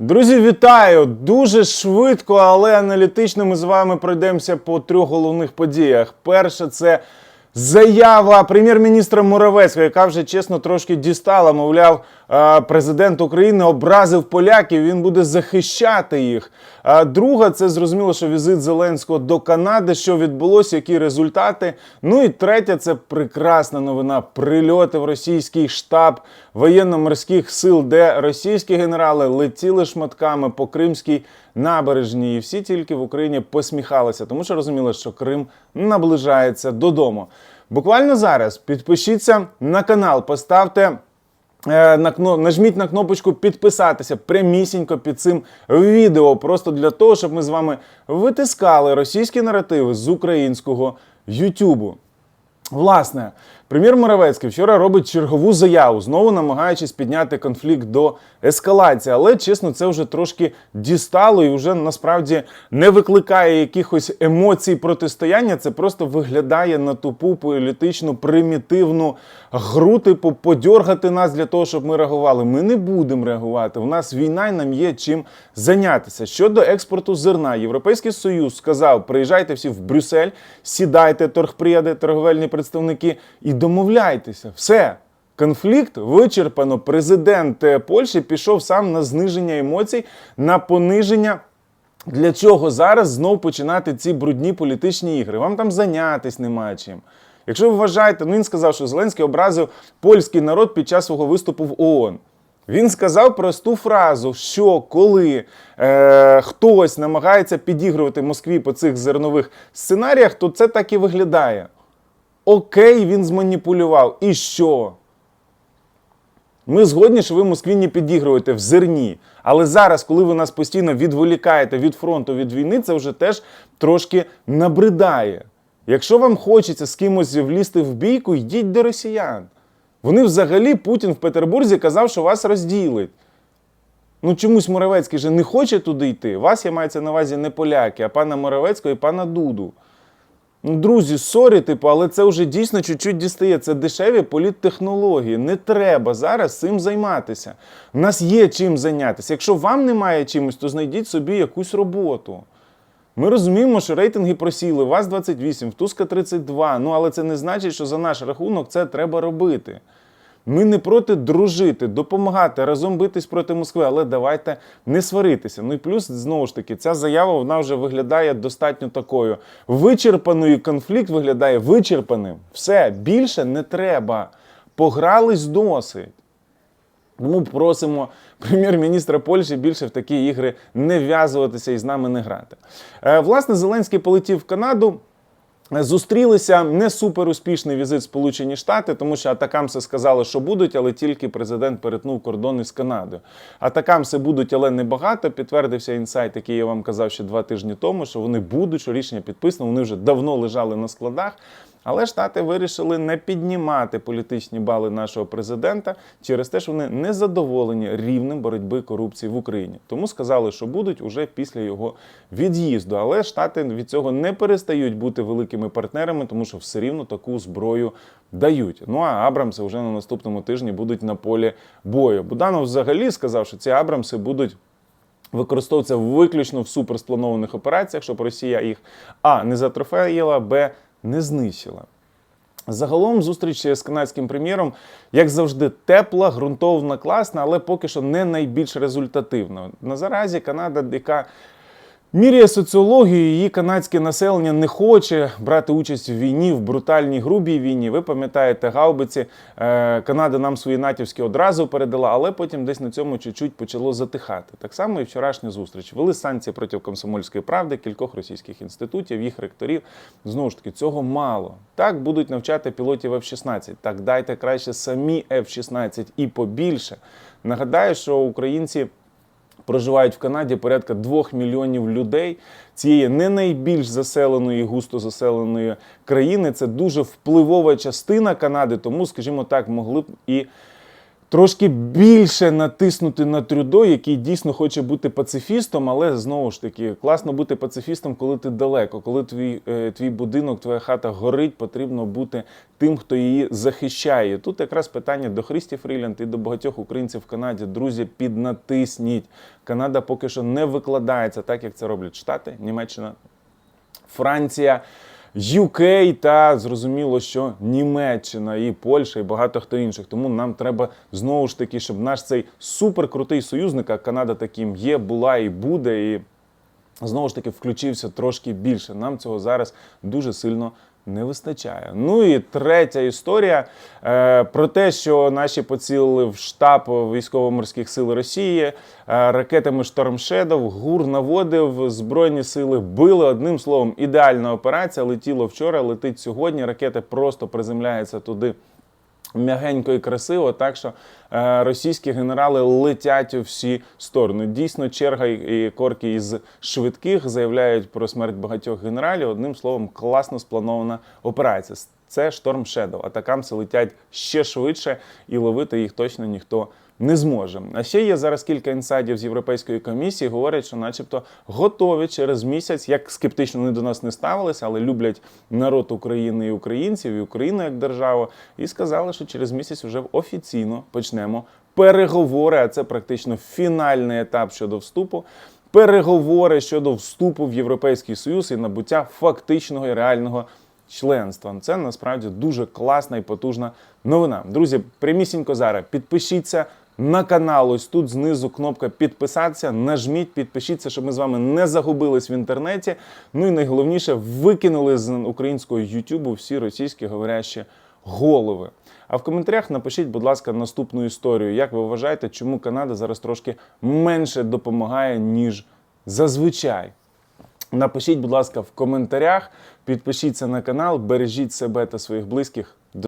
Друзі, вітаю! Дуже швидко, але аналітично ми з вами пройдемося по трьох головних подіях. Перше, це заява прем'єр-міністра Моровецького, яка вже чесно трошки дістала. Мовляв, е, президент України образив поляків, він буде захищати їх. А друга, це зрозуміло, що візит Зеленського до Канади, що відбулося, які результати. Ну і третя, це прекрасна новина. Прильоти в російський штаб воєнно-морських сил, де російські генерали летіли шматками по Кримській набережній. І всі тільки в Україні посміхалися, тому що розуміли, що Крим наближається додому. Буквально зараз підпишіться на канал, поставте. Е, на кно... Нажміть на кнопочку підписатися прямісінько під цим відео, просто для того, щоб ми з вами витискали російські наративи з українського Ютубу. Власне, прем'єр Моровецький вчора робить чергову заяву, знову намагаючись підняти конфлікт до ескалації. Але чесно, це вже трошки дістало і вже насправді не викликає якихось емоцій протистояння. Це просто виглядає на тупу політичну примітивну гру, типу подьоргати нас для того, щоб ми реагували. Ми не будемо реагувати. У нас війна і нам є чим зайнятися. Щодо експорту зерна, Європейський Союз сказав: приїжджайте всі в Брюссель, сідайте, торгпріяди, торговельні представники, і домовляйтеся. Все. Конфлікт вичерпано. Президент е, Польщі пішов сам на зниження емоцій, на пониження. Для чого зараз знов починати ці брудні політичні ігри? Вам там зайнятись немає чим. Якщо ви вважаєте, ну він сказав, що Зеленський образив польський народ під час свого виступу в ООН. Він сказав просту фразу, що коли е, хтось намагається підігрувати Москві по цих зернових сценаріях, то це так і виглядає. Окей, він зманіпулював. І що? Ми згодні, що ви Москві не підігруєте в зерні. Але зараз, коли ви нас постійно відволікаєте від фронту, від війни, це вже теж трошки набридає. Якщо вам хочеться з кимось влізти в бійку, йдіть до росіян. Вони взагалі Путін в Петербурзі казав, що вас розділить. Ну чомусь Моровецький же не хоче туди йти. Вас я мається на увазі не поляки, а пана Моровецького і пана Дуду. Ну, друзі, сорі, типу, але це вже дійсно чуть-чуть дістає. Це дешеві політтехнології. Не треба зараз цим займатися. У нас є чим зайнятися. Якщо вам немає чимось, то знайдіть собі якусь роботу. Ми розуміємо, що рейтинги просіли. Вас 28, в Туска 32. Ну але це не значить, що за наш рахунок це треба робити. Ми не проти дружити, допомагати, разом битись проти Москви, але давайте не сваритися. Ну і плюс, знову ж таки, ця заява вона вже виглядає достатньо такою. Вичерпаною конфлікт виглядає вичерпаним. Все, більше не треба. Погрались досить. Тому просимо прем'єр-міністра Польщі більше в такі ігри не вв'язуватися і з нами не грати. Е, Власне, Зеленський полетів в Канаду. Зустрілися не супер успішний візит Сполучені Штати, тому що атакамси сказали, що будуть, але тільки президент перетнув кордони з Канадою. Атакамси будуть, але небагато. Підтвердився інсайт, який я вам казав ще два тижні тому, що вони будуть, що рішення підписано. Вони вже давно лежали на складах. Але Штати вирішили не піднімати політичні бали нашого президента через те, що вони не задоволені рівнем боротьби корупції в Україні. Тому сказали, що будуть уже після його від'їзду. Але Штати від цього не перестають бути великими партнерами, тому що все рівно таку зброю дають. Ну а Абрамси вже на наступному тижні будуть на полі бою. Буданов взагалі сказав, що ці Абрамси будуть. Використовуватися виключно в суперспланованих операціях, щоб Росія їх а не затрофеїла, б не знищила. Загалом зустріч з канадським прем'єром, як завжди, тепла, ґрунтовна, класна, але поки що не найбільш результативна. На заразі Канада, яка міряє соціологію, її канадське населення не хоче брати участь в війні, в брутальній грубій війні. Ви пам'ятаєте, гаубиці е, Канада нам свої натівські одразу передала, але потім десь на цьому чуть-чуть почало затихати. Так само і вчорашня зустріч. Вели санкції проти комсомольської правди, кількох російських інститутів, їх ректорів. Знову ж таки, цього мало. Так будуть навчати пілотів F-16. Так дайте краще самі F-16 і побільше. Нагадаю, що українці. Проживають в Канаді порядка 2 мільйонів людей. Цієї не найбільш заселеної, густо заселеної країни. Це дуже впливова частина Канади, тому, скажімо так, могли б і трошки більше натиснути на Трюдо, який дійсно хоче бути пацифістом, але знову ж таки класно бути пацифістом, коли ти далеко, коли твій, е, твій будинок, твоя хата горить, потрібно бути тим, хто її захищає. Тут якраз питання до Христі Фрілянд і до багатьох українців в Канаді. Друзі, піднатисніть. Канада поки що не викладається так, як це роблять Штати, Німеччина, Франція. UK та зрозуміло, що Німеччина і Польща і багато хто інших. Тому нам треба знову ж таки, щоб наш цей суперкрутий союзник, а Канада таким є, була і буде, і знову ж таки включився трошки більше. Нам цього зараз дуже сильно не вистачає. Ну і третя історія е, про те, що наші поцілили в штаб військово-морських сил Росії е, ракетами Штормшедов, ГУР наводив, збройні сили били. Одним словом, ідеальна операція. Летіло вчора, летить сьогодні. Ракети просто приземляються туди. М'ягенько і красиво, так що е, російські генерали летять у всі сторони. Дійсно, черга і корки із швидких заявляють про смерть багатьох генералів. Одним словом, класно спланована операція. Це Шторм Shadow. Атакамси летять ще швидше, і ловити їх точно ніхто не зможе. А ще є зараз кілька інсайдів з Європейської комісії. Говорять, що, начебто, готові через місяць, як скептично вони до нас не ставилися, але люблять народ України і українців, і Україну як державу. І сказали, що через місяць вже офіційно почнемо переговори. А це практично фінальний етап щодо вступу. Переговори щодо вступу в Європейський Союз і набуття фактичного і реального членства. Це насправді дуже класна і потужна новина. Друзі, прямісінько зараз підпишіться на канал. Ось тут знизу кнопка підписатися. Нажміть, підпишіться, щоб ми з вами не загубились в інтернеті. Ну і найголовніше викинули з українського Ютубу всі російські говорящі голови. А в коментарях напишіть, будь ласка, наступну історію. Як ви вважаєте, чому Канада зараз трошки менше допомагає, ніж зазвичай? Напишіть, будь ласка, в коментарях, підпишіться на канал, бережіть себе та своїх близьких.